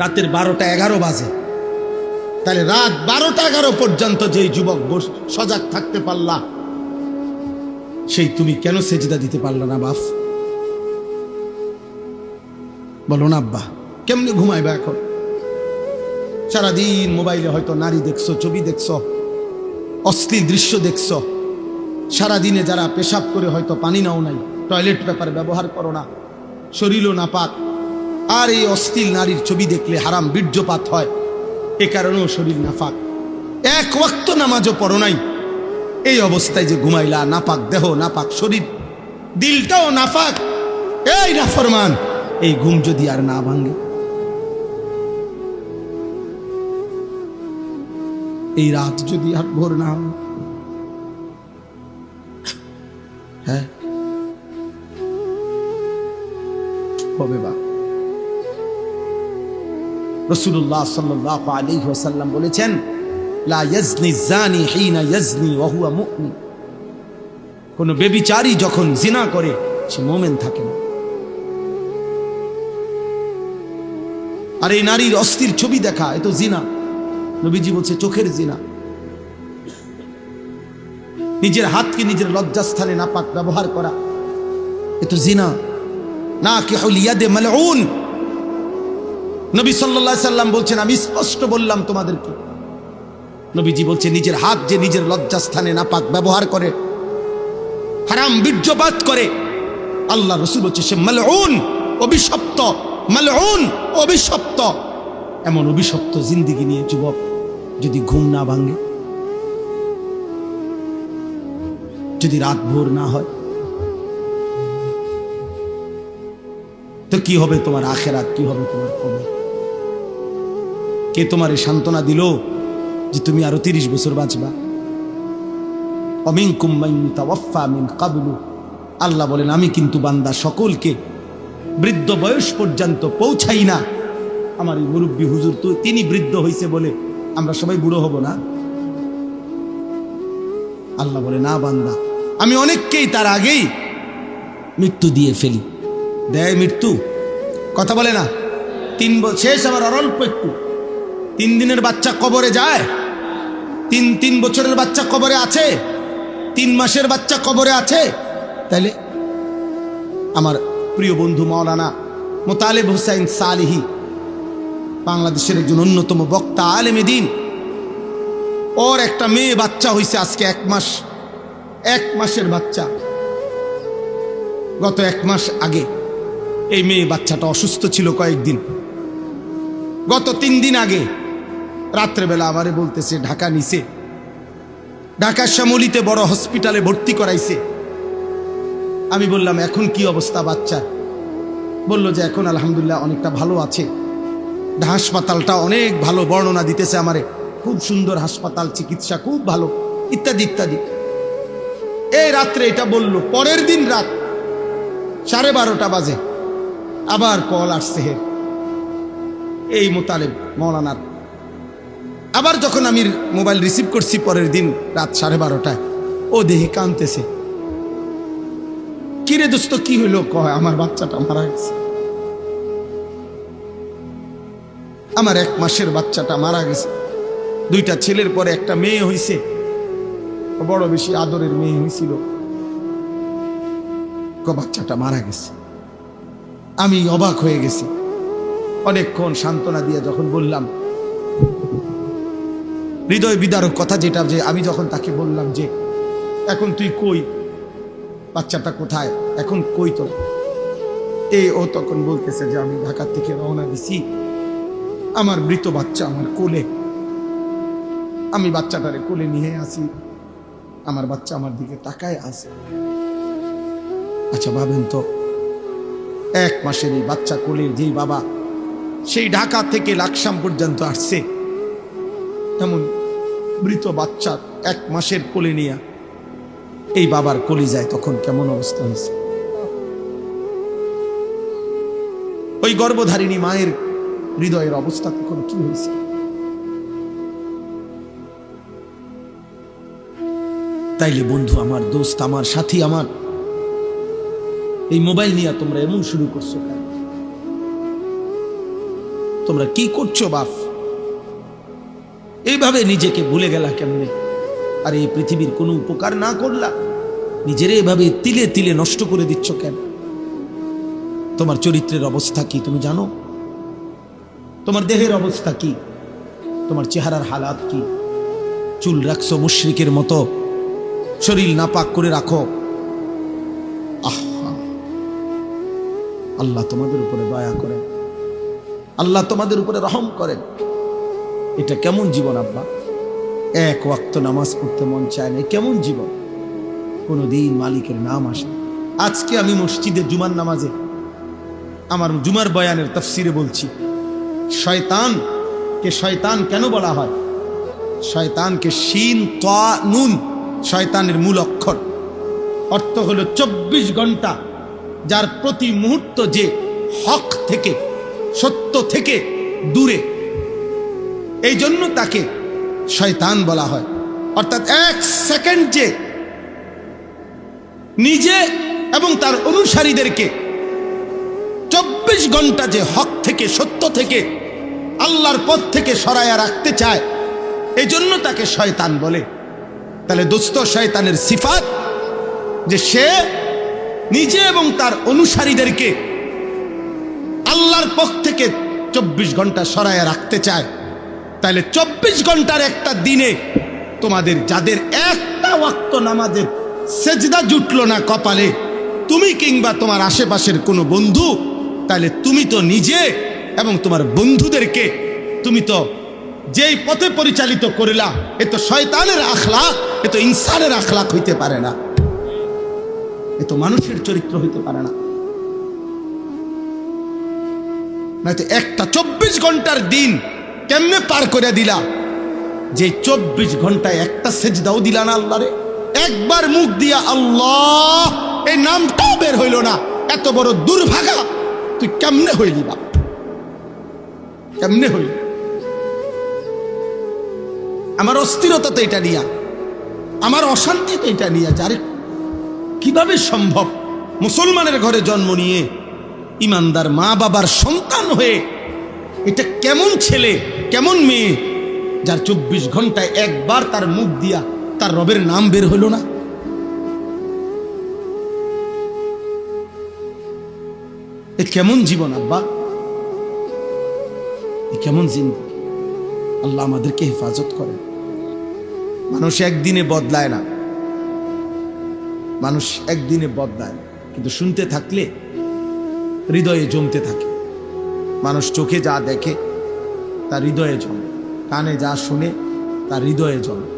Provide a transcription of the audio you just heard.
রাতের বারোটা এগারো বাজে। তাহলে রাত বারোটা এগারো পর্যন্ত যেই যুবক সজাগ থাকতে পারলা, সেই তুমি কেন সেজদা দিতে পারলা না বাপ? বলো না আব্বা, কেমনি ঘুমাইবা এখন? সারাদিন মোবাইলে হয়তো নারী দেখছ, ছবি দেখছ, অশ্লীল দৃশ্য দেখছ। সারাদিনে যারা পেশাব করে হয়তো পানি নাও নাই, টয়লেট পেপার ব্যবহার করো না, শরীরও না পাক আর এই অশ্লীল নারীর ছবি দেখলে হারাম, বীর্যপাত হয়। এ কারণেও শরীর নাফাক। এক ওয়াক্ত নামাজও পড়ো নাই। এই অবস্থায় যে ঘুমাইলা, নাপাক দেহ, নাপাক শরীর, দিলটাও নাফাক। এই নাফরমান, এই ঘুম যদি আর না ভাঙে। এই রাত যদি আর ভোর না হয়। হ্যাঁ। হবে বা? রসুল্লাহ সাল্লাহ আলাইহি ওয়াসাল্লাম বলেছেন কোন বেবিচারী যখন জিনা করে, সে মোমেন থাকে না। আর এই নারীর অস্থির ছবি দেখা, এ তো জিনা। নবীজি বলছে, চোখের জিনা। নিজের হাতকে নিজের লজ্জাস্থানে নাপাক ব্যবহার করা, এ তো জিনা। না কি হলিয়াদে মালউন নবী আলাইহি সাল্লাম বলছেন, আমি স্পষ্ট বললাম তোমাদেরকে। নবীজি বলছে নিজের হাত যে নিজের লজ্জাস্থানে নাপাক ব্যবহার করে, হারাম বীর্যপাত করে, আল্লাহ রসুল বলছে, সে মালউন, অভিশপ্ত মালউন, অভিশপ্ত। এমন অভিশপ্ত জিন্দিগি নিয়ে যুবক যদি ঘুম না ভাঙে, যদি রাত ভোর না হয়, তো কি হবে তোমার আখেরাত, কি হবে তোমার কবর? কে তোমার এই সান্ত্বনা দিল যে তুমি আরও তিরিশ বছর বাঁচবা? অমিনকুম মাইন তাওয়াফা মিন কাবলু। আল্লাহ বলেন, আমি কিন্তু বান্দা সকলকে বৃদ্ধ বয়স পর্যন্ত পৌঁছাই না। আমার এই মুরব্বী হুজুর তো তিনি বৃদ্ধ হয়েছে বলে আমরা সবাই বুড়ো হব না। আল্লাহ বলে, না বান্দা, আমি অনেককেই তার আগেই মৃত্যু দিয়ে ফেলি। দেয় মৃত্যু? কথা বলে না। তিন শেষ আমার অল্প একটু। তিন দিনের বাচ্চা কবরে যায়? তিন তিন বছরের বাচ্চা কবরে আছে? তিন মাসের বাচ্চা কবরে আছে? তাইলে আমার প্রিয় বন্ধু মাওলানা মোতালেব হুসাইন সালিহি বাংলাদেশের একজন অন্যতম বক্তা, আলেমে দিন। ওর একটা মেয়ে বাচ্চা হয়েছে আজকে এক মাস, এক মাসের বাচ্চা। গত এক মাস আগে এই মেয়ে বাচ্চাটা অসুস্থ ছিল কয়েকদিন। গত তিন দিন আগে রাত্রেবেলা আমারে বলতেছে, ঢাকা নিছে। ঢাকা শ্যামলিতে বড় হসপিটালে ভর্তি করাইছে। আমি বললাম, এখন কি অবস্থা বাচ্চার বলল যে, এখন আলহামদুলিল্লাহ অনেকটা ভালো আছে। হাসপাতালটা অনেক ভালো বর্ণনা দিতেছে আমারে। খুব সুন্দর হাসপাতাল, চিকিৎসা খুব ভালো। ইত্যাদি ইত্যাদি। এই রাত্রে এটা বলল, পরের দিন রাত সাড়ে বারোটা বাজে। আবার কল আসছে এই মোতালেব মৌলানার আবার যখন আমি মোবাইল রিসিভ করছি পরের দিন রাত সাড়ে বারোটায়, ও দেহি কানতেছে কিরে দোস্ত, কি হইল? কয়, আমার বাচ্চাটা মারা গেছে। আমার এক মাসের বাচ্চাটা মারা গেছে। দুইটা ছেলের পরে একটা মেয়ে হইছে। বড় বেশি আদরের মেয়ে হয়েছিল বাচ্চাটা মারা গেছে। আমি অবাক হয়ে গেছি। অনেকক্ষণ সান্ত্বনা দিয়ে যখন বললাম হৃদয় বিদারক কথা যেটা যে আমি যখন তাকে বললাম যে, এখন তুই কই? বাচ্চাটা কোথায়? এখন কই তো এ ও তখন বলতেছে যে, আমি ঢাকা থেকে রওনা দিছি। আমার মৃত বাচ্চা আমার কোলে। আমি বাচ্চাটারে কোলে নিয়ে আসি। আমার বাচ্চা আমার দিকে তাকায় আসে আচ্ছা ভাবেন তো, এক মাসের এই বাচ্চা কোলের যেই বাবা সেই ঢাকা থেকে লাকসাম পর্যন্ত আসছে, এমন মৃত বাচ্চা এক মাসের কোলে নিয়ে এই বাবার কলি যায় তখন কেমন অবস্থা হয়েছে? ওই গর্ভধারিণী মায়ের হৃদয়ের অবস্থা তখন কি হয়েছে? তাইলে বন্ধু, আমার দোস্ত, আমার সাথী, আমার এই মোবাইল নিয়ে তোমরা এমন শুরু করছ তোমরা কি করছ বাপ? এইভাবে নিজেকে ভুলে গেলা কেমনে? আর এই পৃথিবীর কোনো উপকার না করলা? নিজেরে এভাবে তিলে তিলে নষ্ট করে দিচ্ছ কেন? তোমার চরিত্রের অবস্থা কি তুমি জানো? তোমার দেহের অবস্থা কি? তোমার চেহারার হালাত কি? চুল রাখছো মুশ্রিকের মতো। শরীর না পাক করে রাখো। আহা। আল্লাহ তোমাদের উপরে দয়া করেন। আল্লাহ তোমাদের উপরে রহম করেন। এটা কেমন জীবন, আব্বা? এক ওয়াক্ত নামাজ পড়তে মন চায় না কেমন জীবন? কোনোদিন মালিকের নাম আসে আজকে আমি মসজিদে জুমার নামাজে আমার জুমার বয়ানের তফসিরে বলছি, শয়তান কে শয়তান কেন বলা হয়? শয়তানকে শিন, তা, নুন, শয়তানের মূল অক্ষর। অর্থ হলো চব্বিশ ঘণ্টা যার প্রতি মুহূর্ত যে হক থেকে, সত্য থেকে দূরে। এই জন্য তাকে শয়তান বলা হয়। অর্থাৎ এক সেকেন্ড যে নিজে এবং তার অনুসারীদেরকে চব্বিশ ঘণ্টা যে হক থেকে, সত্য থেকে, আল্লাহর পথ থেকে সরাইয়া রাখতে চায় এই জন্য তাকে শয়তান বলে। তাহলে দোস্ত, শয়তানের সিফাত যে সে নিজে এবং তার অনুসারীদেরকে আল্লাহর পক্ষ থেকে চব্বিশ ঘণ্টা সরাইয়া রাখতে চায়। তাহলে চব্বিশ ঘণ্টার একটা দিনে তোমাদের যাদের একটা ওয়াক্ত নামাজের সেজদা জুটলো না কপালে, তুমি কিংবা তোমার আশেপাশের কোনো বন্ধু, তাহলে তুমি তো নিজে এবং তোমার বন্ধুদেরকে তুমি তো যেই পথে পরিচালিত করিলা, এ তো শয়তানের আখলাক এ তো ইনসানের আখলাক হইতে পারে না। এ তো মানুষের চরিত্র হইতে পারে না। নয়তো একটা চব্বিশ ঘণ্টার দিন কেমনে পার করে দিলা? যে চব্বিশ ঘন্টায় একটা সেজদাও দিলা না আল্লাহরে? একবার মুখ দিয়া আল্লাহ, এই নামটাও বের হইল না। এত বড় দুর্ভাগা, তুই কেমনে হইলি বা কেমনে হইলি? আমার অস্থিরতা তো এটা নিয়া, আমার অশান্তি তো এটা নিয়া যারে কীভাবে সম্ভব মুসলমানের ঘরে জন্ম নিয়ে ইমানদার মা বাবার সন্তান হয়ে, এটা কেমন ছেলে? কেমন মেয়ে? যার চব্বিশ ঘন্টায় একবার তার মুখ দিয়া তার রবের নাম বের হলো না? কেমন জীবন আব্বা? কেমন জিন্দি আল্লাহ আমাদেরকে হেফাজত করে মানুষ একদিনে বদলায় না। মানুষ একদিনে বদলায়। না। কিন্তু শুনতে থাকলে হৃদয়ে জমতে থাকে। মানুষ চোখে যা দেখে তার হৃদয়ে জমে কানে যা শুনে তার হৃদয়ে জমে